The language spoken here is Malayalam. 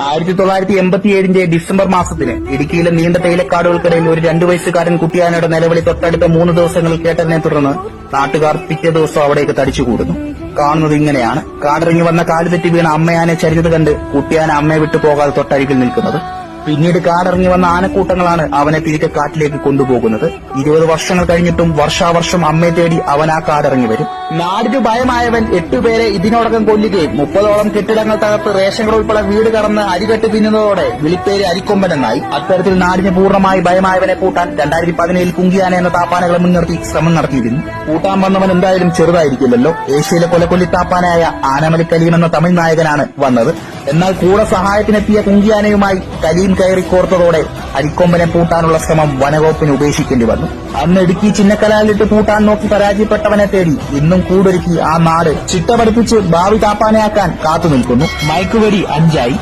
ആയിരത്തി തൊള്ളായിരത്തി എൺപത്തിയേഴിന്റെ ഡിസംബർ മാസത്തിന് ഇടുക്കിയിലെ നീണ്ട തേയിലക്കാടുകൾക്കിടയിൽ ഒരു രണ്ടു വയസ്സുകാരൻ കുട്ടിയാനയുടെ നിലവിളി തൊട്ടടുത്ത മൂന്ന് ദിവസങ്ങൾ കേട്ടതിനെ തുടർന്ന് നാട്ടുകാർ പിറ്റേ ദിവസം അവിടേക്ക് തടിച്ചുകൂടുന്നു. കാണുന്നത് ഇങ്ങനെയാണ്. കാടിറങ്ങി വന്ന കാലുതെറ്റി വീണ അമ്മയാനെ ചരിഞ്ഞത് കണ്ട് കുട്ടിയാന അമ്മയെ വിട്ടു പോകാതെ തൊട്ടരികിൽ നിൽക്കുന്നത്. പിന്നീട് കാടിറങ്ങി വന്ന ആനക്കൂട്ടങ്ങളാണ് അവനെ തിരികെ കാട്ടിലേക്ക് കൊണ്ടുപോകുന്നത്. ഇരുപത് വർഷങ്ങൾ കഴിഞ്ഞിട്ടും വർഷാവർഷം അമ്മയെ തേടി അവൻ ആ കാടിറങ്ങി വരും. നാടിനു ഭയമായവൻ എട്ടുപേരെ ഇതിനോടകം കൊല്ലുകയും മുപ്പതോളം കെട്ടിടങ്ങൾ തകർത്ത് റേഷൻ കട ഉൾപ്പെടെ വീട് കടന്ന് അരികെട്ട് തിന്നുന്നതോടെ വിളിപ്പേര് അരിക്കൊമ്പൻ എന്നായി അത്തരത്തിൽ നാടിന് പൂർണമായി ഭയമായവനെ കൂട്ടാൻ രണ്ടായിരത്തി പതിനേഴിൽ കുങ്കിയാന എന്ന താപ്പാനകളെ മുൻനിർത്തി ശ്രമം നടത്തിയിരുന്നു. കൂട്ടാൻ വന്നവൻ എന്തായാലും ചെറുതായിരിക്കില്ലല്ലോ. ഏഷ്യയിലെ കൊലക്കൊല്ലി താപ്പാനായ ആനമലി കലീം എന്ന തമിഴ് നായകനാണ് വന്നത്. എന്നാൽ കൂടെ സഹായത്തിനെത്തിയ കുങ്കിയാനയുമായി കലീം കയറി കോർത്തതോടെ അരിക്കൊമ്പനെ പൂട്ടാനുള്ള ശ്രമം വനവകുപ്പിന് ഉപേക്ഷിക്കേണ്ടി വന്നു. അന്ന് ഇടുക്കി ചിന്നക്കലാലിട്ട് പൂട്ടാൻ നോക്കി പരാജയപ്പെട്ടവനെ തേടി ഇന്നും കൂടൊരുക്കി ആ നാട് ചിട്ട പഠിപ്പിച്ച് ഭാവി താപ്പാനയാക്കാൻ കാത്തുനിൽക്കുന്നു മയക്കുവരി അഞ്ചായി.